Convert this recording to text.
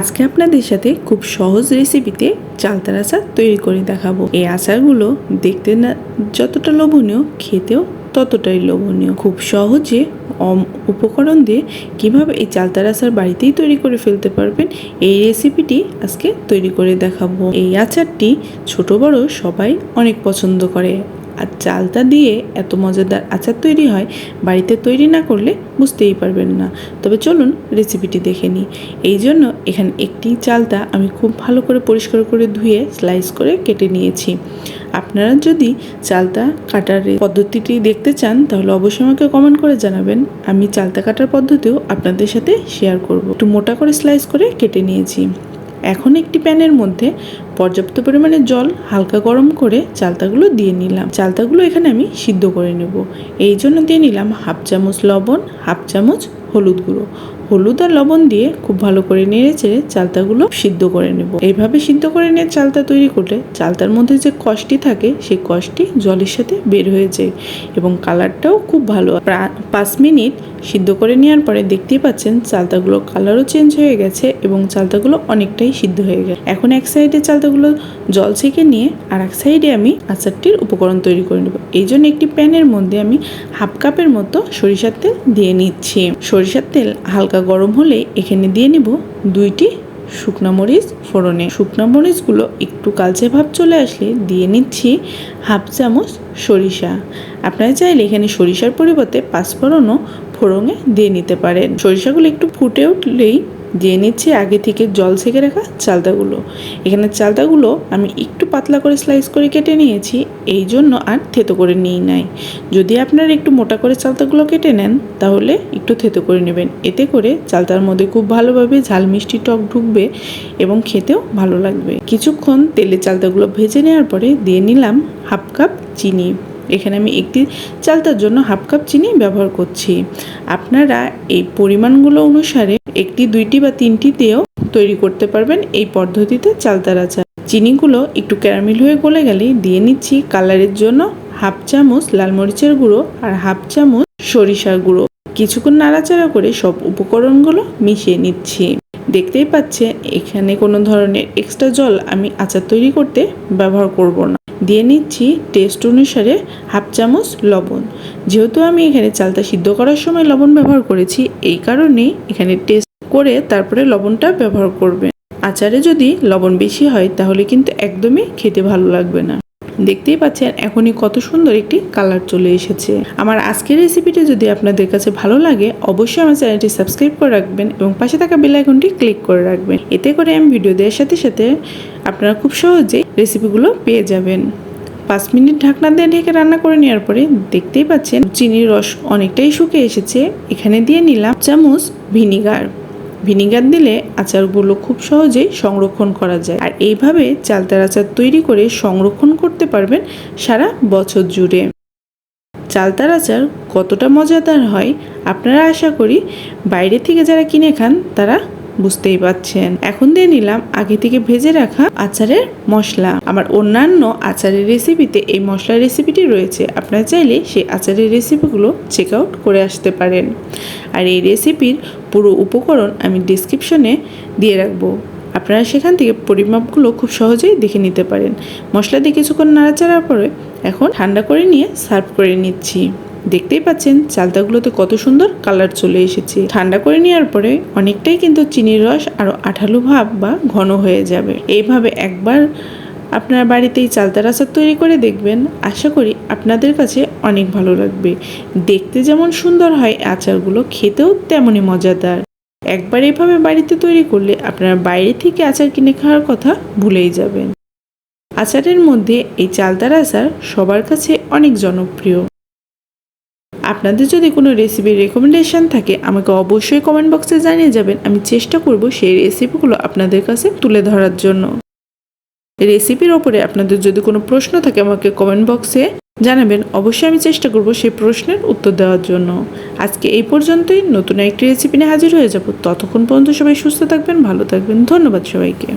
আজকে আপনাদের সাথে খুব সহজ রেসিপিতে চালতার আচার তৈরি করে দেখাবো। এই আচারগুলো দেখতে না যতটা লোভনীয়, খেতেও ততটাই লোভনীয়। খুব সহজে উপকরণ দিয়ে কীভাবে এই চালতার আচার বাড়িতেই তৈরি করে ফেলতে পারবেন, এই রেসিপিটি আজকে তৈরি করে দেখাবো। এই আচারটি ছোট বড় সবাই অনেক পছন্দ করে। আর চালতা দিয়ে এত মজাদার আচার তৈরি হয়, বাড়িতে তৈরি না করলে বুঝতেই পারবেন না। তবে চলুন রেসিপিটি দেখে নিই। এই জন্য এখানে একটি চালতা আমি খুব ভালো করে পরিষ্কার করে ধুয়ে স্লাইস করে কেটে নিয়েছি। আপনারা যদি চালতা কাটার পদ্ধতিটি দেখতে চান, তাহলে অবশ্যই আমাকে কমেন্ট করে জানাবেন। আমি চালতা কাটার পদ্ধতিও আপনাদের সাথে শেয়ার করব। একটু মোটা করে স্লাইস করে কেটে নিয়েছি। এখন একটি প্যানের মধ্যে পর্যাপ্ত পরিমাণে জল হালকা গরম করে চালতাগুলো দিয়ে নিলাম। চালতাগুলো এখানে আমি সিদ্ধ করে নেব। এই জন্য দিয়ে নিলাম হাফ চামচ লবণ, হাফ চামচ হলুদ গুঁড়ো। হলুদ আর লবণ দিয়ে খুব ভালো করে নেড়ে চেড়ে চালতাগুলো সিদ্ধ করে নেব। এইভাবে সিদ্ধ করে নিয়ে চালতা তৈরি করলে চালতার মধ্যে যে কষটি থাকে, সেই কষটি জলের সাথে বের হয়ে যায় এবং কালারটাও খুব ভালো। পাঁচ মিনিট সিদ্ধ করে নেওয়ার পরে দেখতেই পাচ্ছেন চালতাগুলো কালারও চেঞ্জ হয়ে গেছে এবং চালতাগুলো অনেকটাই সিদ্ধ হয়ে গেছে এখন এক সাইডে চালতাগুলো জল ছেঁকে নিয়ে আর এক সাইডে আমি আচারটির উপকরণ তৈরি করে নেব। এই জন্য একটি প্যানের মধ্যে আমি হাফ কাপের মতো সরিষার তেল দিয়ে নিচ্ছি। সরিষার তেল হালকা গরম হলে এখানে দিয়ে নিব দুইটি শুকনা মরিচ ফোড়নে। শুকনা মরিচগুলো একটু কালচে ভাব চলে আসলে দিয়ে নিচ্ছি হাফ চামচ সরিষা। আপনারা চাইলে এখানে সরিষার পরিবর্তে পাঁচফোড়নও ফোড়নে দিয়ে নিতে পারেন। সরিষাগুলো একটু ফুটে উঠলেই দিয়ে নিচ্ছি, আগে থেকে জল ছেঁকে রাখা চালতাগুলো। এখানে চালতাগুলো আমি একটু পাতলা করে স্লাইস করে কেটে নিয়েছি, এই জন্য আর থেতো করে নিই নাই। যদি আপনারা একটু মোটা করে চালতাগুলো কেটে নেন, তাহলে একটু থেতো করে নেবেন। এতে করে চালতার মধ্যে খুব ভালোভাবে ঝাল মিষ্টি টক ঢুকবে এবং খেতেও ভালো লাগবে। কিছুক্ষণ তেলে চালতাগুলো ভেজে নেওয়ার পরে দিয়ে নিলাম হাফ কাপ চিনি। এখানে আমি একটি চালতার জন্য হাফ কাপ চিনি ব্যবহার করছি। আপনারা এই পরিমাণগুলো অনুসারে একটি, দুইটি বা তিনটি দিয়েও তৈরি করতে পারবেন এই পদ্ধতিতে চালতার আচার। চিনিগুলো একটু ক্যারামেল হয়ে গলে গেলে দিয়ে নিচ্ছি কালারের জন্য হাফ চামচ লাল মরিচের গুঁড়ো আর হাফ চামচ সরিষার গুঁড়ো। কিছুক্ষণ নাড়াচাড়া করে সব উপকরণগুলো মিশিয়ে নিচ্ছি। দেখতেই পাচ্ছেন এখানে কোনো ধরনের এক্সট্রা জল আমি আচার তৈরি করতে ব্যবহার করব না। দিয়ে নিচ্ছি টেস্ট অনুসারে হাফ চামচ লবণ। যেহেতু আমি এখানে চালটা সিদ্ধ করার সময় লবণ ব্যবহার করেছি, এই কারণে এখানে টেস্ট করে তারপরে লবণটা ব্যবহার করবেন। আচারে যদি লবণ বেশি হয়, তাহলে কিন্তু একদমই খেতে ভালো লাগবে না। দেখতেই পাচ্ছেন এখনই কত সুন্দর একটি কালার চলে এসেছে। আমার আজকের রেসিপিটি যদি আপনাদের কাছে ভালো লাগে, অবশ্যই আমার চ্যানেলটি সাবস্ক্রাইব করে রাখবেন এবং পাশে থাকা বেল আইকনটি ক্লিক করে রাখবেন। এতে করে আমি ভিডিও দেওয়ার সাথে সাথে আপনারা খুব সহজেই রেসিপিগুলো পেয়ে যাবেন। পাঁচ মিনিট ঢাকনা দিয়ে ঢেকে রান্না করে নেওয়ার পরে দেখতেই পাচ্ছেন, চিনির রস অনেকটাই শুকিয়ে এসেছে। এখানে দিয়ে নিলাম চামচ ভিনিগার। ভিনিগার দিলে আচারগুলো খুব সহজেই সংরক্ষণ করা যায়। আর এইভাবে চালতার আচার তৈরি করে সংরক্ষণ করতে পারবেন সারা বছর জুড়ে। চালতার আচার কতটা মজাদার হয় আপনারা আশা করি। বাইরে থেকে যারা কিনে খান, তারা বুঝতেই পাচ্ছেন। এখন দিয়ে নিলাম আগে থেকে ভেজে রাখা আচারের মশলা। আমার অন্যান্য আচারের রেসিপিতে এই মশলার রেসিপিটি রয়েছে। আপনারা চাইলে সেই আচারের রেসিপিগুলো চেক আউট করে আসতে পারেন। আর এই রেসিপির পুরো উপকরণ আমি ডিসক্রিপশনে দিয়ে রাখব। আপনারা সেখান থেকে পরিমাপগুলো খুব সহজেই দেখে নিতে পারেন। মশলা দিয়ে কিছুক্ষণ নাড়াচাড়ার পরে এখন ঠান্ডা করে নিয়ে সার্ভ করে নিচ্ছি। দেখতেই পাচ্ছেন চালতাগুলোতে কত সুন্দর কালার চলে এসেছে। ঠান্ডা করে নেওয়ার পরে অনেকটাই কিন্তু চিনির রস আরও আঠালো ভাব বা ঘন হয়ে যাবে। এইভাবে একবার আপনার বাড়িতেই চালতার আচার তৈরি করে দেখবেন। আশা করি আপনাদের কাছে অনেক ভালো লাগবে। দেখতে যেমন সুন্দর হয়, আচারগুলো খেতেও তেমনই মজাদার। একবার এভাবে বাড়িতে তৈরি করলে আপনারা বাইরে থেকে আচার কিনে খাওয়ার কথা ভুলেই যাবেন। আচারের মধ্যে এই চালতার আচার সবার কাছে অনেক জনপ্রিয়। আপনাদের যদি কোনো রেসিপির রেকমেন্ডেশন থাকে, আমাকে অবশ্যই কমেন্ট বক্সে জানিয়ে যাবেন। আমি চেষ্টা করব সেই রেসিপিগুলো আপনাদের কাছে তুলে ধরার জন্য। রেসিপির ওপরে আপনাদের যদি কোনো প্রশ্ন থাকে, আমাকে কমেন্ট বক্সে জানাবেন। অবশ্যই আমি চেষ্টা করব সেই প্রশ্নের উত্তর দেওয়ার জন্য। আজকে এই পর্যন্তই। নতুন একটি রেসিপি নিয়ে হাজির হয়ে যাব। ততক্ষণ পর্যন্ত সবাই সুস্থ থাকবেন, ভালো থাকবেন। ধন্যবাদ সবাইকে।